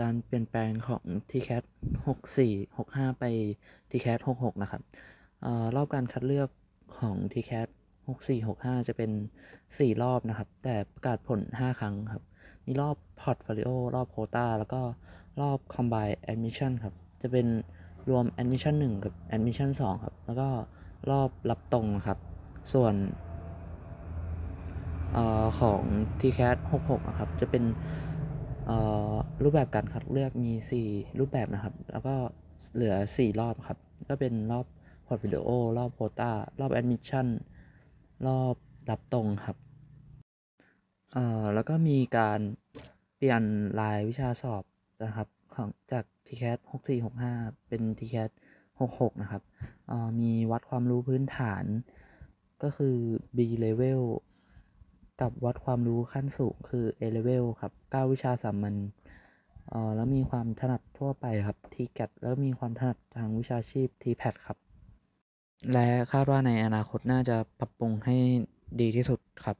การเปลี่ยนแปลงของ TCAT 64 65 ไป TCAT 66 นะครับอรอบการคัดเลือกของ TCAT 64 65 จะเป็น 4 รอบนะครับ แต่ประกาศผล 5 ครั้งครับ มีรอบ Portfolio รอบ Quota แล้วก็รอบ Combine Admission ครับ จะเป็นรวม Admission 1 กับ Admission 2 ครับ แล้วก็รอบรับตรงครับ ส่วนอของ TCAT 66 นะครับ จะเป็น รูปแบบการคัดเลือกมี 4 รูปแบบนะครับ แล้วก็เหลือ 4 รอบครับ ก็เป็นรอบ Portfolio รอบ Quota รอบ Admission รอบรับตรงครับแล้วก็มีการเปลี่ยนรายวิชาสอบนะครับของจาก TCAT 64 65 เป็น TCAT 66 นะครับมีวัดความรู้พื้นฐานก็คือ B level กับวัดความรู้ขั้นสูงคือ A level ครับ9วิชาสามัญเอ่อแล้วมีความถนัดทั่วไปครับ TCAT แล้วมีความถนัดทางวิชาชีพ TPAT ครับ และคาดว่าในอนาคตน่าจะปรับปรุงให้ดีที่สุดครับ